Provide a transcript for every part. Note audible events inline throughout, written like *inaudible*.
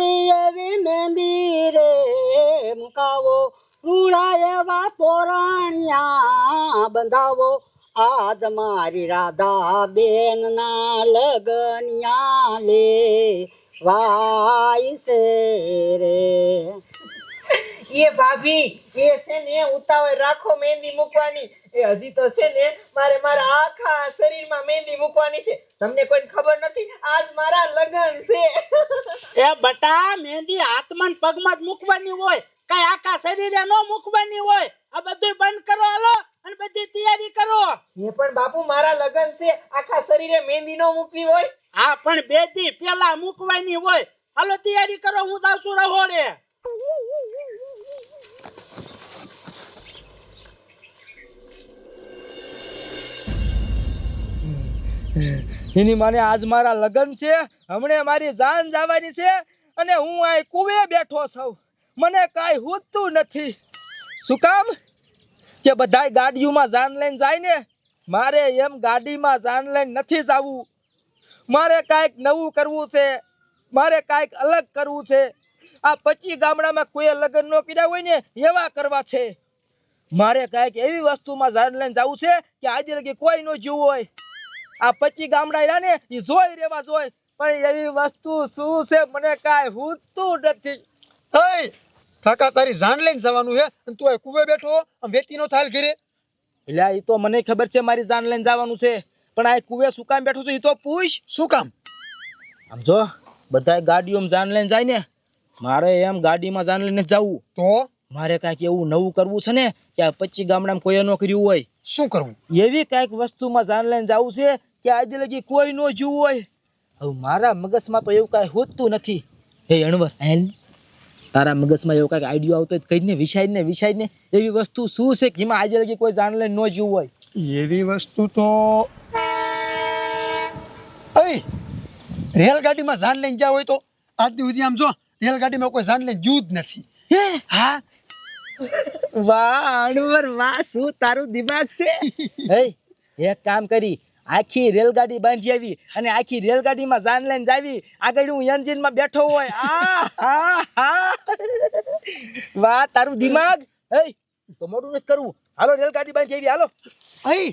મહેંદી રે મુકાવો. રૂડા એવા પોરાણિયા બંધાવો. આજ મારી રાધા બેન ના લગનિયા લે. વાય છે રે. એ ભાભી એ છે ને ઉતાવળ રાખો મહેંદી મૂકવાની. એ હજી તો છે ને મારે મારા આખા શરીરમાં મહેંદી મૂકવાની છે. તમને કોઈ ખબર નથી આજ મારા લગ્ન છે. એ બટા મહેંદી હાથમાં પગમાં જ મૂકવાની હોય. કઈ આખા શરીરે ન મૂકવાની હોય. આ બધું બંધ કરો હાલો અને બધી તૈયારી કરો. એ પણ બાપુ મારા લગ્ન છે. આખા શરીરે મહેંદી ન મૂકવી હોય. હા પણ બે દી પેલા મૂકવાની હોય. હાલો તૈયારી કરો હું જાઉં છું રહોડે. એની માને આજ મારા લગ્ન છે. હમણે મારી જાન જવાની છે અને હું આ કુવે બેઠો છું. મને કાંઈ હૂતું નથી. શું કામ? કે બધાય ગાડીઓમાં જાન લઈને જાય ને? મારે એમ ગાડીમાં જાન લઈને નથી જવું. મારે કાંઈક નવું કરવું છે. મારે કાંઈક અલગ કરવું છે. આ પચી ગામડામાં કોઈ લગ્ન ન કર્યા હોય ને એવા કરવા છે. મારે કાંઈક એવી વસ્તુમાં જાન લઈને જવું છે કે આજે લગી કોઈ ન જીવ હોય. આ પચી ગામડા રહ્યા ને એ જોઈ રેવા જોઈ. પણ એવી વસ્તુ શું છે? મને કાંઈ હૂતું નથી. હે કાકા તારી જાન લઈને જવાનું છે અને તું કુવે બેઠો આમ વેતીનો થાલ ઘરે. એટલે એ તો મને ખબર છે મારી જાન લઈને જવાનું છે. પણ આ કુવે શું કામ બેઠું છું એ તો પૂછ. શું કામ? આમ જો બધા ગાડીઓમાં જાન લઈને જાય ને મારે એમ ગાડીમાં જાન લઈને જવું. તો? મારે કાંઈક એવું નવું કરવું છે ને કે આ પચી ગામડામાં કોઈએ ન કર્યું હોય. શું કરવું? એવી કાંઈક વસ્તુમાં જાન લઈને જવું છે કે આજે લગી કોઈ ન જોવું હોય. હવે મારા મગજમાં તો એવું કાંઈ હોતું નથી. હે અણવર તારા મગજમાં એવું કાંઈક આઈડિયો આવતો હોય કહીને વિષાય ને વિષાય ને એવી વસ્તુ શું છે કે જેમાં આજે લગી કોઈ જાન લઈને ન જોવું હોય? એવી વસ્તુ તો રેલગાડીમાં જાન લઈને ગયા હોય તો? આજની સુધી આમ જો રેલગાડીમાં કોઈ જાન લઈને જ નથી. હે? હા? વાહ અણવર વાહ શું તારું દિમાગ છે? હે એક કામ કરી આખી રેલગાડી બાંધી આવી અને આખી રેલગાડીમાં જાન લઈને જાવી. આગળ હું એન્જિનમાં બેઠો હોય. આ વાહ તારું દિમાગ. હે તો મોડું નથી કરવું. હાલો રેલગાડી બાંધી આવી હાલો. અય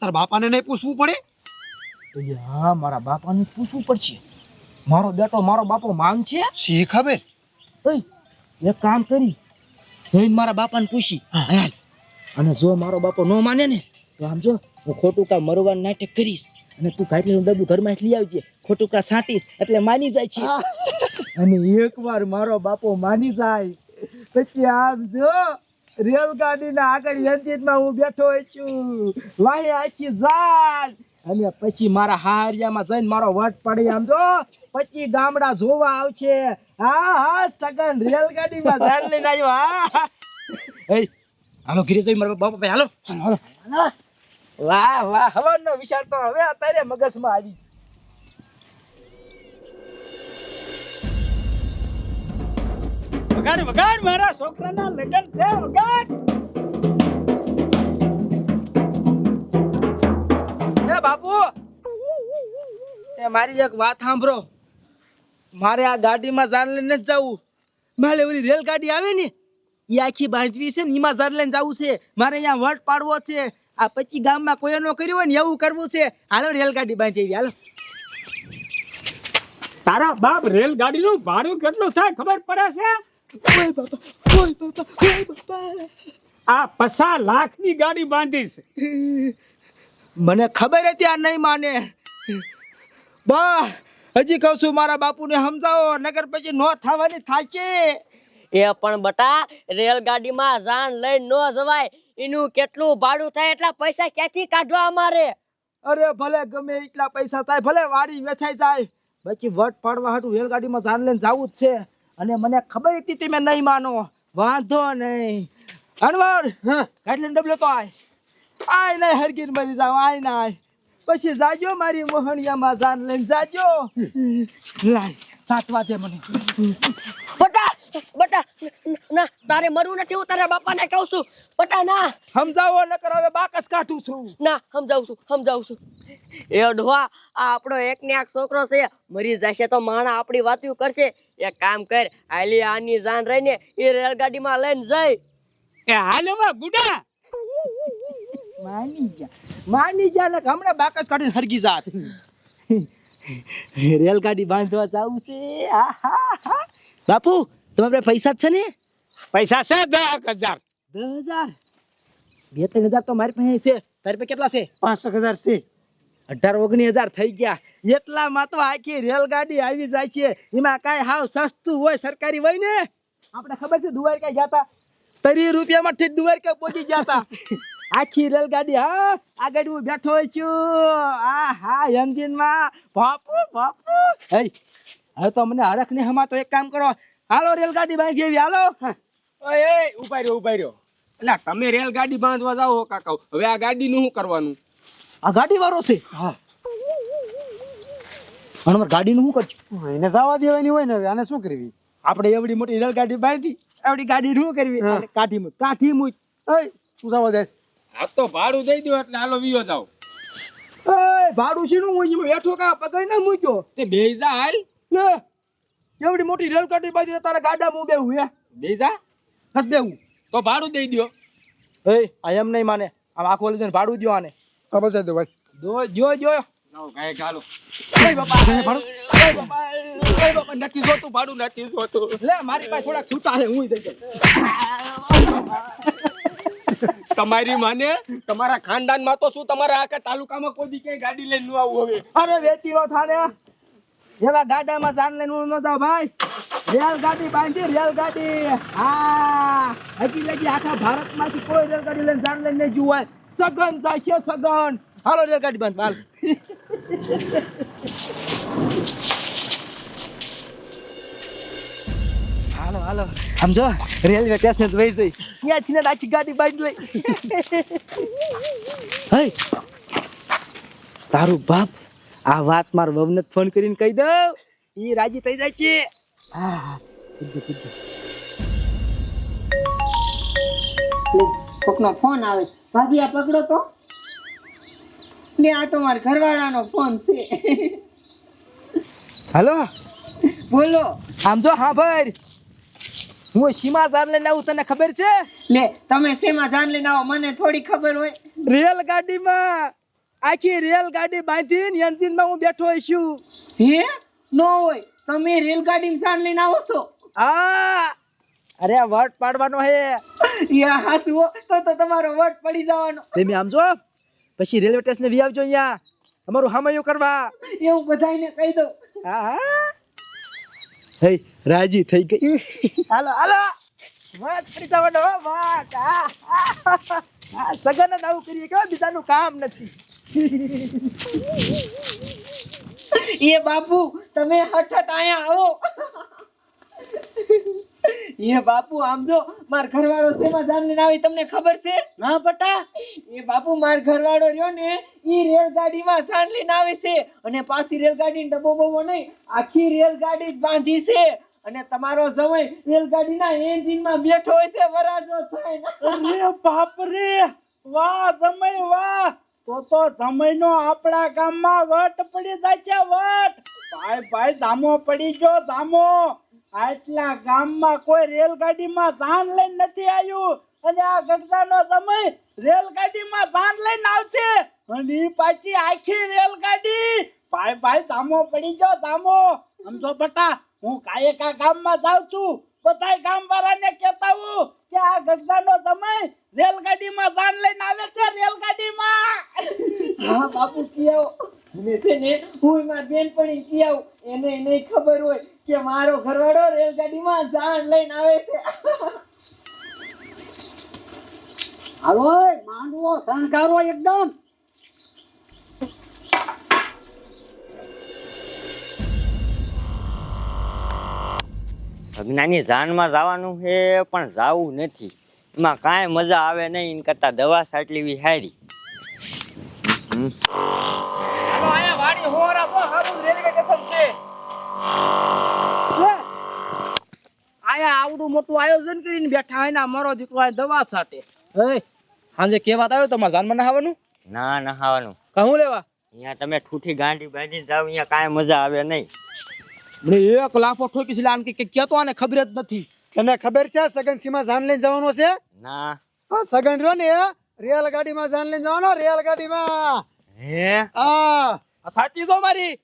તારા બાપાને નહીં પૂછવું પડે? હા મારા બાપાને પૂછવું પડશે. મારો બેટો મારો બાપો માંગ છે? શી ખબર? એક કામ કરી. જઈને મારા બાપાને પૂછી. અને જો મારો બાપો ન માને ને તો આમ જો હું ખોટું કામ મરવાનું નાટક કરીશ. અને તું કાટલીનું ડબ્બું ઘરમાં લઈ આવજે. ખોટું કા છાંટીશ એટલે માની જાય છે. અને એકવાર મારો બાપો માની જાય પછી આમ જો રેલગાડીના આગળ એન્જિનમાં હું બેઠો છું. વાહે આખી જાન અને પછી મારા હારિયામાં જઈને મારો વટ પડી આમ જો પછી ગામડા જોવા આવશે. હા હા સગન રેલગાડીમાં ધ્યાન લઈને આવ્યો. હા હા. એ હાલો ઘરે જઈ મારા બાપા ભાઈ હાલો. હાલો. વાહ વાહ હવાનો વિચાર તો હવે અત્યારે મગજમાં આવી વગાડ વગાડ મારા છોકરાના લગન છે વગાડ. બાપુ. એ મારી એક વાત સાંભળો. મારે આ ગાડીમાં જાન લઈને જ જવું. મારે ઓલી રેલગાડી આવે ને એ આખી બાંધવી છે ને એમાં જાન લઈને જવું છે. મારે અહીંયા વટ પાડવો છે. આ પછી ગામમાં કોઈ ન કર્યું હોય ને એવું કરવું છે. હાલો રેલગાડી બાંધી આવી હાલો. તારા બાપ રેલગાડીનું ભાડું કેટલું થાય ખબર પડે છે? આ બાપા લાખ બાપા બાપા. આ પચાસ લાખની ગાડી બાંધી છે. *laughs* મને ખબર હતી આ નહીં માને. બા હજી કહું છું મારા બાપુને સમજાવો નગર પછી નો થવાની થાય છે એ પણ બટા રેલગાડીમાં જાન લઈને ન જવાય. એનું કેટલું ભાડું થાય એટલા પૈસા ક્યાંથી કાઢવા અમારે? અરે ભલે ગમે એટલા પૈસા થાય ભલે વાડી વેચાઈ જાય. બાકી વટ પાડવા હાટું રેલગાડીમાં જાન લઈને જવું જ છે. અને મને ખબર હતી તમે નહીં માનો. વાંધો નહીં. અનવર કાટલીનો ડબલો તો આય. આય નહીં હરગીર મરી જાવ આય ના આય પછી જાજો મારી મોહણિયામાં જાન લઈને જાજો. લાય સાત વાગે મને. બટા બટા ના તારે મરવું નથી હું તારા બાપાને કહું છું. બટા ના. સમજાવો નકર હવે બાકસ કાઢું છું. ના સમજાવું છું સમજાવું છું. એ ઢોવા આ આપણો એક ને એક છોકરો છે. મરી જશે તો માણા આપણી વાતું કરશે. એક કામ કર હાલી આની જાન રહીને એ રેલગાડીમાં લઈને જઈ. એ હાલ હવે ગુડા. માની જા માની જા ને હમણાં બાકસ કાઢીને હરગી જાત. રેલગાડી બાંધવા જાવું છે. આહા બાપુ તમારે પૈસા છે ને? પૈસા છે દસ હજાર. દસ હજાર? બે ત્રણ હજાર તો મારી પાસે છે. તારી પાસે કેટલા છે? પાંચસો હજાર છે. અઢાર ઓગણીસ હજાર થઈ ગયા. એટલામાં તો આખી રેલગાડી આવી જાય છે. એમાં કાંઈ હાવ સસ્તું હોય સરકારી હોય ને? આપણે ખબર છે દ્વારકા ગયા હતા તરી રૂપિયામાં ઠીક દ્વારકા પહોંચી ગયા હતા આખી રેલગાડી હા આ ગાડી હું બેઠો હોય છું. આ હા એન્જિનમાં બાપુ બાપુ. હે હવે તો મને હરખ ને હમા તો એક કામ કરો. હાલો રેલગાડી બાંધી એવી. હાલો. ઓય એ ઊભા રહ્યો ઊભા રહ્યો. એટલે તમે રેલગાડી બાંધવા જાઓ કાકા હવે આ ગાડીનું શું કરવાનું? આ ગાડી વાળો છે? હા. અને મારે ગાડીનું શું કરજો એને જવા દેવાની હોય ને હવે આને શું કરવી? આપણે એવડી મોટી રેલગાડી બાંધી. એવડી ગાડી શું કરવી? કાઠી મૂક કાઠી મૂક. એ શું જવા દે. આ તો ભાડું દઈ દો એટલે હાલો વિયો જાવ એ ભાડું શીનું હું એમાં બેઠો કા પકડી ના મૂક્યો તે બે જા હાલ? લે એવડી મોટી રેલગાડી બાંધી તારા ગાડા હું બેવું હે? બે જા નથી તો ભાડું દઈ દો એ આ એમ નહીં માને. આમ આખો લઈને ભાડું દ્યો આને. આ બધા દો ભાઈ. જો જો જો. ઓય બાપા. ભાડું? ઓય બાપા. ઓય બાપા નથી જોતું ભાડું નથી જોતું. લે મારી પાસે થોડાક છૂટા છે હું દઈ દઉં. તમારી માને? તમારા ખાનદાનમાં તો શું તમારા આખા તાલુકામાં કોઈ ક્યાંય ગાડી લઈને ન આવું હવે અરે વેચી નો થાને. એવા ગાડામાં જાન લઈને હું નતા ભાઈ. રેલગાડી બાંધી, રેલગાડી. હા. હજી લગી આખા ભારતમાંથી કોઈ રેલગાડી લઈને જાન લઈને નહીં જોવાય. સઘન જાય છે સગન હાલો રેલગાડી બંધ, હાલ. હાલો હાલો. સમજો રેલવે સ્ટેશન વહી જઈ. ત્યાંથી ને આખી ગાડી બાંધી લઈ. હે તારું બાપ આ વાત માર વહુને ફોન કરીને કહી દઉં. ઈ રાજી થઈ જાય છે. હા કોકનો ફોન આવે આ પકડો તો. લે આ તો મારા ઘરવાળાનો ફોન છે. હાલો? બોલો. આમ જો હા ભાઈ. હું સીમા જાન લઈને આવું તને ખબર છે? લે તમે સીમા જાન લઈને આવો મને થોડી ખબર હોય. રેલગાડીમાં આખી રેલગાડી બાંધીને એન્જિનમાં હું બેઠો છું. હે? નો હોય. તમે રેલગાડીમાં જાન લઈને આવો છો. આ અરે વટ પાડવાનો હે. યા હાસવો. તો તો તમારો વટ પડી જવાનો. તમે આમ જો પછી રેલવે સ્ટેશન વી આવજો અહીંયા. અમારું હામયું કરવા. એવું બધાયને કહી દો હા હા. હે રાજી થઈ ગઈ. હાલો હાલો. વાત કરી જવાનો વાત. આ સગન જ આવું કરીએ કે બીજાનું કામ નથી. એ બાપુ તમે હઠ આયા આવો. *laughs* એ બાપુ આમ જો માર ઘરવાળો શેમાં જાન લઈને આવી તમને ખબર છે? ના બટા એ બાપુ માર ઘરવાળો રહ્યો ને ઈ રેલગાડીમાં સાંજ લઈને આવે છે. અને પાછી રેલગાડી ડબ્બો બબો નહીં આખી રેલગાડી જ બાંધી છે. અને તમારો સમય રેલગાડીના એન્જિનમાં બેઠો હોય છે વરાજો થાય. ને. અરે બાપ રે વાહ જમાઈ વાહ. તો તો જમાઈનો આપણા ગામમાં વટ પડી જાય છે વટ. ભાઈ ભાઈ ધામો પડી ગયો ધામો આટલા ગામમાં કોઈ રેલગાડીમાં જાન લઈને નથી આવ્યું? અને આ ગગદાનો સમય રેલગાડીમાં જાન લઈને આવશે. અને પાછી આખી રેલગાડી. ભાઈ ભાઈ ધામો પડી ગયો ધામો સમજો બટા, હું કાયકા ગામમાં જાઉં છું. બધાય ગામ વાળાને કહેતા હું કે આ ગગડાનો સમય રેલગાડીમાં જાન લઈને આવે છે, રેલગાડીમાં. હા, બાપુ કી ને, હું મારી બેનપણી કિયાઓ એને નહીં ખબર હોય. કે મારો ઘરવાળો રેલગાડીમાં જાન લઈને આવે છે. હાલો, માંડવો શણગારો એકદમ. અજ્ઞાની જાનમાં જવાનું છે, પણ જાવું નથી. એમાં કાંઈ મજા આવે નહીં કરતાં દવા સાટલી હારી હાલો આયા વાડી હોરા તો હારું રેલવે સ્ટેશન છે લે. આયા આવડું મોટું આયોજન કરીને બેઠા હોય ને અમારો દીકરો દવા સાથે હે સાંજે કેવા આવ્યો તમારે જાનમાં નહાવાનું? ના નહાવાનું. કહું લેવા? અહીંયા તમે ઠૂઠી ગાંડી બાંધી જાવ અહીંયા કાંઈ મજા આવે નહીં. મને એક લાફો ઠોકી છે આમ કે તો આને ખબર જ નથી. તને ખબર છે સગન સીમા જાન લઈને જવાનો છે? ના. હા, સગન રહ્યો ને રેલ ગાડીમાં જાન લઈને જવાનો રેલ ગાડીમાં હે. આ સાચી જો મારી?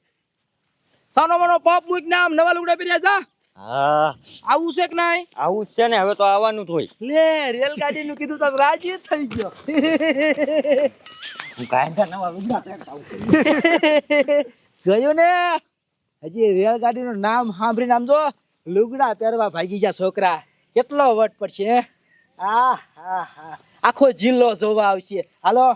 સાનો મનો પાપ મૂક નામ નવા લુગડા પહેર્યા જા હા. આવું છે કે નહીં આવું જ છે ને હવે તો આવવાનું જ હોય. લે રેલગાડી નું કીધું તો રાજી થઈ ગયો. હું કાંઈ નવા. જોયું ને? હજી રેલગાડી નું નામ સાંભળીને આમ જો લુગડા પહેરવા ભાગી ગયા છોકરા. કેટલો વટ પડશે? આ હા હા આખો જિલ્લો જોવા આવશે. હાલો.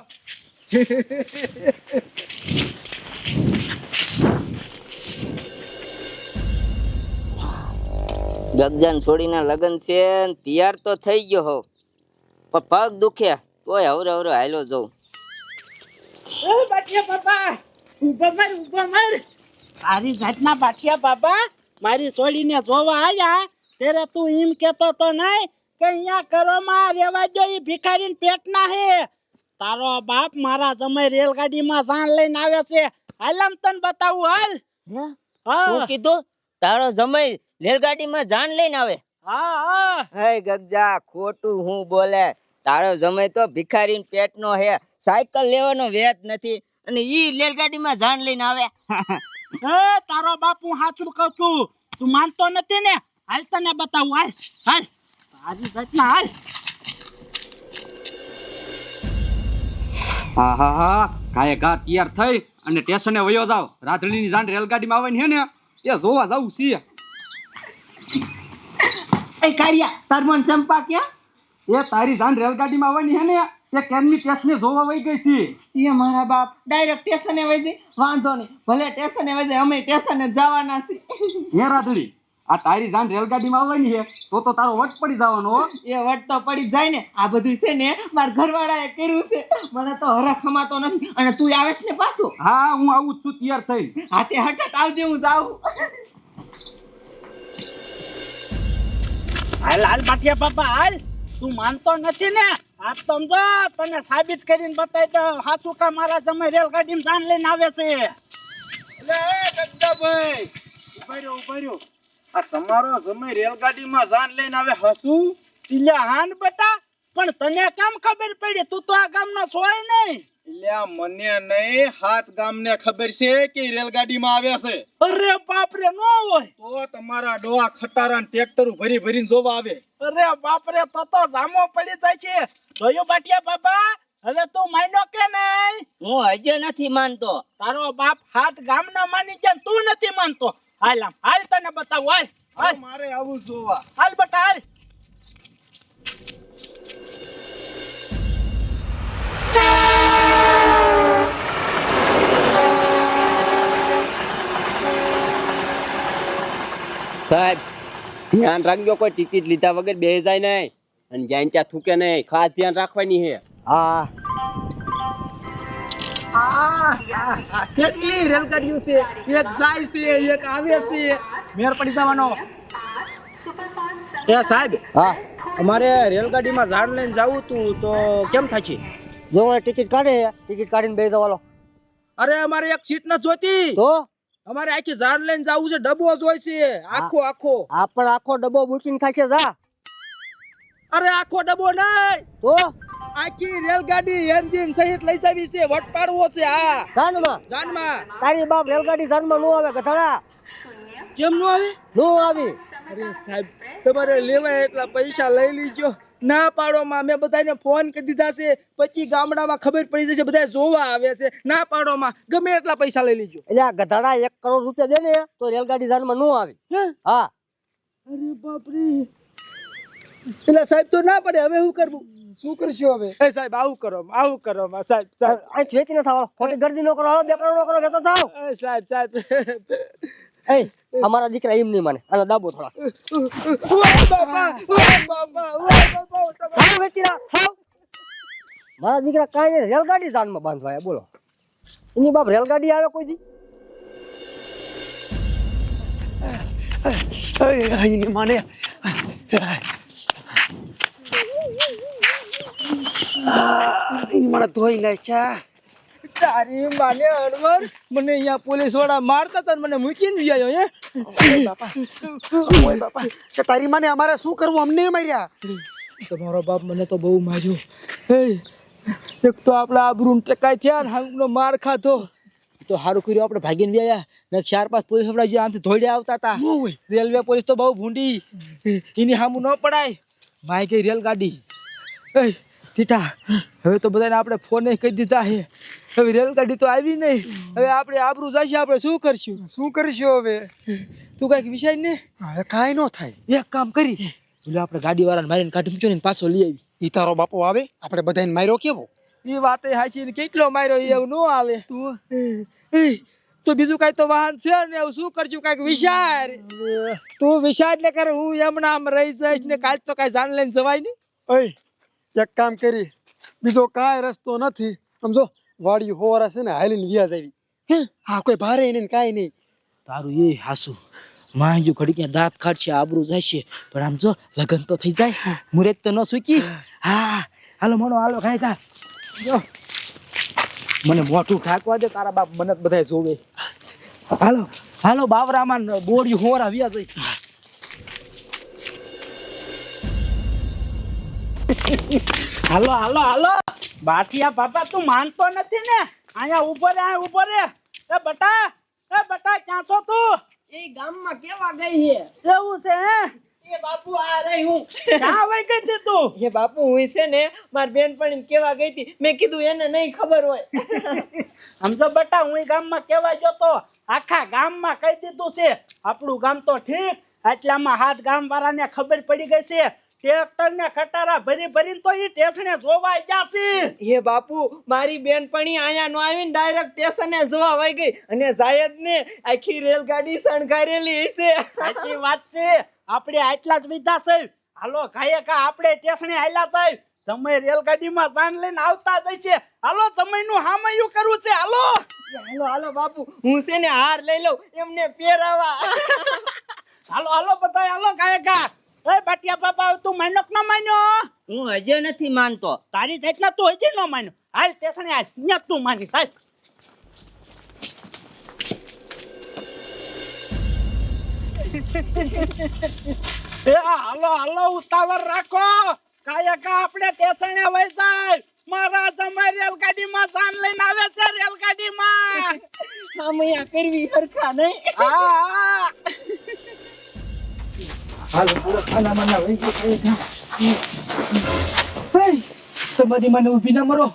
ગગજાન છોડીને લગન છે ને તૈયાર તો થઈ ગયો હોવ પણ પગ દુખે તોય હવરે હવરે હાલો જઉં. એ તારી જાતના બાપા મારી છોડીને જોવા આયા ત્યારે તું એમ કેતો તો નહીં કે અહીંયા કરોમાં રેવા જો ઈ ભિખારીને પેટના હે તારો બાપ મારા જમાઈ રેલગાડીમાં જાન લઈને આવે છે. હાલ આમ તને બતાવું હાલ. શું હા. કીધું? તારો જમાઈ રેલગાડીમાં જાન લઈને આવે. હા હા. હે ગગજા ખોટું હું બોલે. તારો જમે તો ભિખારી પેટનો હે. સાયકલ લેવાનો વેત નથી અને ઈ રેલગાડીમાં જાન લઈને આવે. *laughs* એ તારો બાપુ હું સાચું કહું છું. તું માનતો નથી ને? હાલ તને બતાવું હાલ હાલ. તારી ઘટના હાલ. હા હા. હા ઘાએ ઘા તૈયાર થઈ અને સ્ટેશને વયો જાવ. રાધડીની જાન રેલગાડીમાં આવવાની હે ને? એ જોવા જવું છીએ. એ કારિયા તાર મન ચંપા ક્યાં? એ તારી જાન રેલગાડીમાં આવવાની હે ને એ કેમની ટેસ્ટને જોવા વઈ ગઈ છે. એ મારા બાપ ડાયરેક્ટ સ્ટેશને વઈ જઈ વાંધો નહીં. ભલે સ્ટેશને વઈ જાય અમે સ્ટેશને જવાના છીએ. હે રાધડી આ તારી જાન રેલગાડીમાં આવવાની હે તો તો તારો વટ પડી જવાનો એ વટ તો પડી જાય ને. આ બધું છે ને મારા ઘરવાળાએ કર્યું છે. મને તો હરખ ખમાતો નથી. અને તું આવેશ ને પાછો. હા હું આવું છું તૈયાર થઈ હાથે હઠટ આવજે હું જાઉં. હાલ હાલ બાટિયા બાપા હાલ. તું માનતો નથી ને? આ સમજો તને સાબિત કરીને બતાય તો હાસુ કા મારા જમે રેલગાડીમાં જાન લઈને આવે છે? આ તમારો સમય રેલગાડીમાં જાન લઈને આવે હસુ? ઇલ્યા હાન બેટા પણ તને કેમ ખબર પડી? તું તો આ ગામનો છોય નહીં. મને નહીં હાથ ગામને ખબર છે કે રેલગાડીમાં આવે છે. અરે બાપરે નો હોય. તો તમારા ડોહા ખટારા ટ્રેક્ટર ભરી ભરીને જોવા આવે. અરે બાપરે તો તો જામો પડી જાય છે. જોયું બાટિયા બાબા? હવે તું માન્યો કે નહીં? હું હજે નથી માનતો. તારો બાપ હાથ ગામનો માની જાય ને તું નથી માનતો. હાલ આમ હાલ તને બતાવું હાલ મારે આવું જોવા. હાલ બટા હાલ. સાહેબ ધ્યાન રાખજો કોઈ ટિકિટ લીધા વગર બે જાય નહીં. અને જાય ત્યાં થૂકે નહીં ખાસ ધ્યાન રાખવાની છે. હા. કેટલી રેલગાડીઓ છે? એક જાય છે એક આવે છે. મેર પડી જવાનો. એ સાહેબ હા. અમારે રેલગાડીમાં ઝાડ લઈને જવું તું તો કેમ થાય છે? જો ટિકિટ કાઢે. ટિકિટ કાઢીને બે જવાલો અરે અમારે એક સીટ ન જોતી તો? અમારે આખી ઝાડ લઈને જવું છે ડબ્બો જોઈ છે. આખો આખો. આ પણ આખો ડબ્બો બુકિંગ છે જા. અરે આખો ડબ્બો નહીં. તો? આખી રેલગાડી એન્જિન સહિત લઈ જાવી છે વટ પાડવો છે આ જાનમાં? જાનમાં. તારી બાપ રેલગાડી જાનમાં નો આવે ગધડા. કેમ નો આવે? નો આવી. અરે સાહેબ તમારે લેવાય એટલા પૈસા લઈ લીજો. ના પાડોમાં મેં. બધાને ફોન કરી દીધા છે. પછી ગામડામાં ખબર પડી જશે બધા જોવા આવે છે. ના પાડોમાં ગમે એટલા પૈસા લઈ લીજો. એટલે આ ગધાડા એક કરોડ રૂપિયા દે ને તો રેલગાડી જાનમાં નો આવે. હા? અરે બાપરે. એટલે સાહેબ તો ના પડે હવે શું કરવું? શું કરશું હવે? એ સાહેબ આવું કરો આવું કરો સાહેબ સાહેબ. છે કે ન થાવ. ખોટી ગરદી નો કરો બે કરોડ નો કરો જતો થાવ. એ સાહેબ સાહેબ. એ અમારા દીકરા એમ નહીં માને. અને દાબો થોડા મારા દીકરા કાંઈ રેલગાડી જાનમાં બાંધવાય બોલો. એની બાપ રેલગાડી આવે કોઈ દી? માને એની માને ધોઈ નાખ્યા. તારી માને અડવર મને અહીંયા પોલીસવાળા મારતા હતા ને મને મૂકીને ગયા હે? ઓય બાપા. કે તારી માને અમારે શું કરવું? અમને માર્યા. તમારો બાપ મને તો બહુ માર્યો. હે એક તો આપણા આબરૂન ટકાઈ થયા ને હામનો માર ખાધો. તો સારું કર્યું આપણે ભાગીને વ્યાયા ને ચાર પાંચ પોલીસવાળા જે આમથી ધોડે આવતા હતા. રેલવે પોલીસ તો બહુ ભૂંડી. એની સામું ન પડાય. માય ગઈ રેલગાડી. એ ટીટા હવે તો બધાને આપણે ફોને કહી દીધા છે. હવે રેલગાડી તો આવી નહીં હવે આપણે આબરૂ જશે આપણે શું કરશું? શું કરશું હવે? તું કાંઈક વિષય ને. હવે કાંઈ ન થાય. એક કામ કરી. એટલે આપણે ગાડી વાળાને મારીને કાઢી મૂક્યો ને પાછો લઈ આવી. ઈ તારો બાપો આવે? આપણે બધાને માર્યો કેવો? એ વાતે હાચી ને કેટલો માર્યો એવું ન આવે. તું? તો બીજું કાંઈ તો વાહન છે ને શું કરજો કાંઈક વિચાર. તું વિચાર ને કર હું એમના આમ રહી જઈશ ને કાલ તો કાંઈ જાણ લઈને જવાય ઓય એક કામ કરી. બીજો કાંઈ રસ્તો નથી. સમજો? વાડી હોરા છે ને હાલીને વ્યાજ આવી. હે? હા કોઈ ભારે એને ને કાંઈ નહીં. તારું એ હાસુ. માંગ્યું ઘડી ક્યાં દાંત કાઢશે આબરું જશે પણ આમ જો લગન તો થઈ જાય. મુરેત તો ન સૂકી. હા. હાલો મનો હાલો ખાઈ કા. જો. મને મોટું ઠાકવા દે તારા બાપ મને બધા જોવે. હાલો. હાલો બાવરામાં બોડી હોરા વ્યા જઈ હાલો હાલો હાલો. બાટિયા બાપા તું માનતો નથી ને? અહીંયા ઊભો રે અહીંયા ઊભો રે. એ બટા એ બટા ક્યાં છો તું? એ ગામમાં કેવા ગઈ છે એવું છે હે? એ બાપુ આ રહી હું. ક્યાં વઈ ગઈ હતી તું? એ બાપુ હું છે ને મારી બેનપણી કેવા ગઈ હતી? મેં કીધું એને નહીં ખબર હોય. સમજો બટા હું ગામમાં કેવા ગયો તો? આખા ગામમાં કહી દીધું છે. આપણું ગામ તો ઠીક એટલામાં હાથ ગામ વાળાને ખબર પડી ગઈ છે. ટ્રેક્ટર ને ખટારા ભરી ભરીને તો ઈ ટેસણે જોવા ગયા છે એ બાપુ મારી બેનપણી અહીંયા નો આવીને ડાયરેક્ટ સ્ટેશને જોવા વઈ ગઈ અને જાયદ ને આખી રેલગાડી શણગારેલી હશે. સાચી વાત છે. આપણે આટલા જ વિધા છે. હાલો ખાઈએ કા આપણે ટેસણે આયલા સાહેબ સમય રેલગાડીમાં જાન લઈને આવતા જ છે હાલો સમયનું હામયું કરવું છે. હાલો. હાલો હાલો બાપુ હું છે ને હાર લઈ લઉં એમને પહેરાવા હાલો હાલો બધા હાલો ખાઈએ કા. એ બાટિયા બાપા તું માન્યો કે ન માન્યો? હું હજે નથી માનતો. તારી જેટલા તું હજે ન માન્યો. હાલ સ્ટેશને આ અહીંયા તું માની સાહેબ *laughs* એ હાલો હાલો ઉતાવળ રાખો. કાયા કા આપણે ટેસણે વઈ જાય? મારા જમાઈ રેલગાડીમાં સાન લઈને આવે છે રેલગાડીમાં. *laughs* આમ અહીંયા કરવી હરખા નહીં. હા હા. ખાના માના ઊભી ના મરો.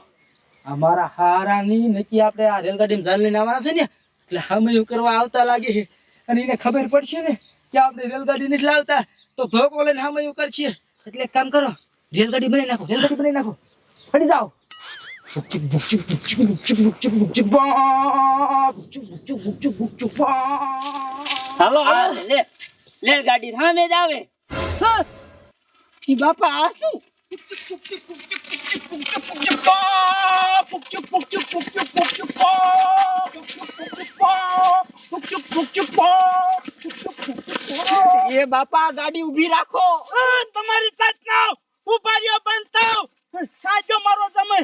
અમારા હારાની નક્કી આપણે આ રેલગાડીમાં જાન લઈને આવવાના છે ને? એટલે અમે એવું કરવા આવતા લાગે છે. અને એને ખબર પડશે ને કે આપણે રેલગાડી નથી લાવતા. તો ધોકો લઈને અમે એવું કરશે. એટલે એક કામ કરો રેલગાડી બનાવી નાખો રેલગાડી બનાવી નાખો. ફરી જાઓ. હાલો હાલો. લે લે ગાડી સામે જ આવે. ઈ બાપા આ શું? એ બાપા ગાડી ઊભી રાખો. તમારી જાતના ઊભા રહ્યો બંધ થાવ સાજો મારો તમે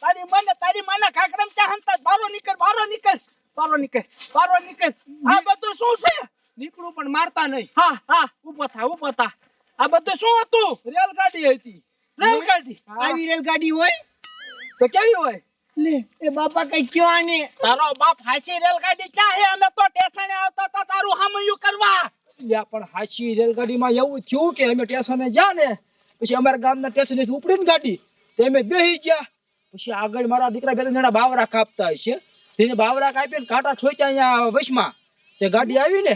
તારી મને તારી માના ખાકરમ ચા હંતા બારો નીકળ બારો નીકળ. બારો નીકળ બારો નીકળ. આ બધું શું છે? નીકળું પણ મારતા નહીં. હા હા ઊભો થા ઊભો થા. આ બધું શું હતું? રેલગાડી હતી. રેલગાડી? આવી રેલગાડી હોય? તો કેવી હોય? લે એ બાપા કઈ કયો આને? તારો બાપ હાચી રેલગાડી ક્યાં હે? અમે તો સ્ટેશને આવતા હતા તારું હમયું કરવા. લ્યા પણ હાચી રેલગાડીમાં એવું થયું કે અમે સ્ટેશને જા ને પછી અમારા ગામના સ્ટેશનેથી ઉપડીને ગાડી. તે અમે બેહી ગયા. પછી આગળ મારા દીકરા બે જણા બાવરા કાપતા હશે. તેને બાવરા કાપીને કાંટા ઠોક્યા અહીંયા વશમાં. તે ગાડી આવી ને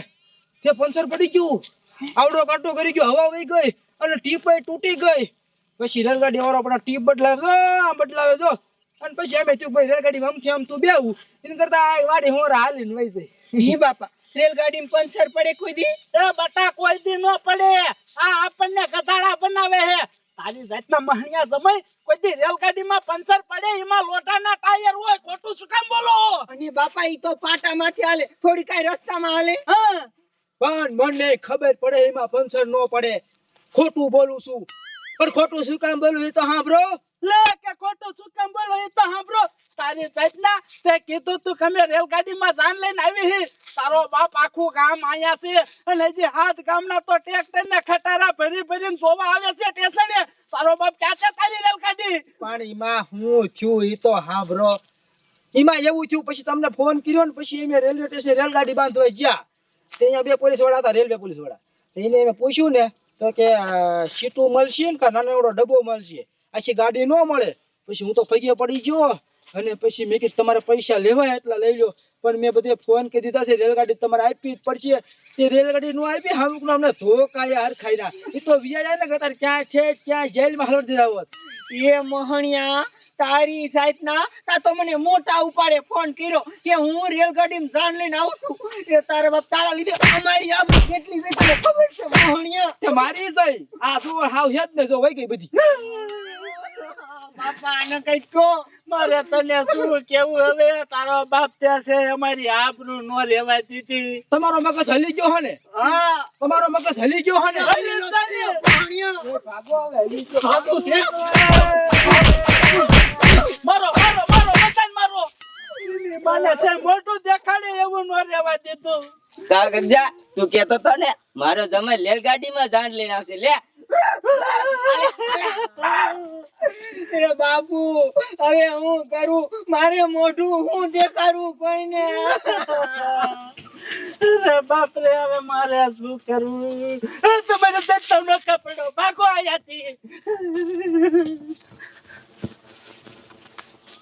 તે પંચર પડી ગયું. આવડો કાટો કરી ગયો હવા વહી ગઈ અને ટીપ તૂટી ગઈ. પછી રેલગાડી વાળો આપણા ટીપ બદલાવે જો આમ બદલાવે જો. અને પછી અમે તું ભાઈ રેલગાડીમાં આમથી આમ તું બેવું એને કરતા આ વાડી હોરા હાલીને વહી જાય. એ બાપા રેલગાડી પંચર પડે કોઈ દી? એ બટા કોઈ દી નો પડે. આ આપણને ગધાડા બનાવે હે તારી જાતના મહણિયા જમાય કોઈ દી રેલગાડીમાં પંચર પડે એમાં લોટાના ટાયર હોય ખોટું શું કામ બોલો? અને બાપા ઈ તો પાટામાંથી હાલે થોડી કાંઈ રસ્તામાં હાલે? હા. પણ મને ખબર પડે એમાં પંચર ન પડે. ખોટું બોલું છું. પણ ખોટું શું કામ બોલું એ તો સાંભળો. લે કે ખોટું શું કામ બોલો એ તો સાંભળો. તારી સજના તે કીધું તું કમે રેલગાડીમાં જાન લઈને આવી હી. તારો બાપ આખું ગામ આયા છે અને હજી હાથ ગામના તો ટ્રેક્ટર ને ખટારા ભરી ભરીને જોવા આવે છે સ્ટેશને તારો બાપ ક્યાં છે તારી રેલગાડી? પણ એમાં હું છું એ તો સાંભળો. એમાં એવું થયું પછી તમને ફોન કર્યો ને પછી એમ રેલવે સ્ટેશન રેલગાડી બાંધવા ગયા. તે બે પોલીસવાળા હતા, રેલવે પોલીસવાળા એને એને પૂછ્યું ને, તો કે સીટું મળશે ને કે નાનો એવડો ડબ્બો મળશે? આખી ગાડી ન મળે? પછી હું તો પગે પડી ગયો અને પછી મેં કીધું, તમારે પૈસા લેવાય એટલા લઈ લો. પણ મેં બધે ફોન કરી દીધા છે, રેલગાડી તમારે આપવી જ પડશે. તે રેલગાડી નો આપી અમુક અમને ધોકાયા હરખાઈ ના એ તો વિયા જાય ને કે ક્યાં છે ક્યાં જેલમાં હલર દીધા હોત. એ મોહણિયા તારી સાઈડના તા તો મને મોટા ઉપાડે ફોન કર્યો કે હું રેલગાડીમાં જાન લઈને આવું છું. એ તારા બાપ તારા લીધે અમારી આબ કેટલી છે તને ખબર છે મોહણિયા? તે મારી જઈ આ જુઓ હાવ હેત ને જો વઈ ગઈ બધી. બાપા આને કઈ કહો. મારે તને શું કેવું હવે? તારો બાપ ત્યાં છે અમારી આબરૂ નો લેવા દીધી. તમારો મગજ હલી ગયો હે ને? હા. તમારો મગજ હલી ગયો હે ને? મોહણિયા. ભાગો છે. મારો મારો મારો બચાન મારો. મને છે મોટું દેખાડે એવું નો રહેવા દીધું. કાગજા તું કેતો તો ને મારો જમાઈ રેલગાડીમાં જાણ લઈને આવશે લે. બાપુ હવે હું કરું? મારે મોઢું હું દેખાડું કોઈને? અરે બાપ રે હવે મારે શું કરવું? તમારે દત્તમ નો કપડો ભાગો આયાથી.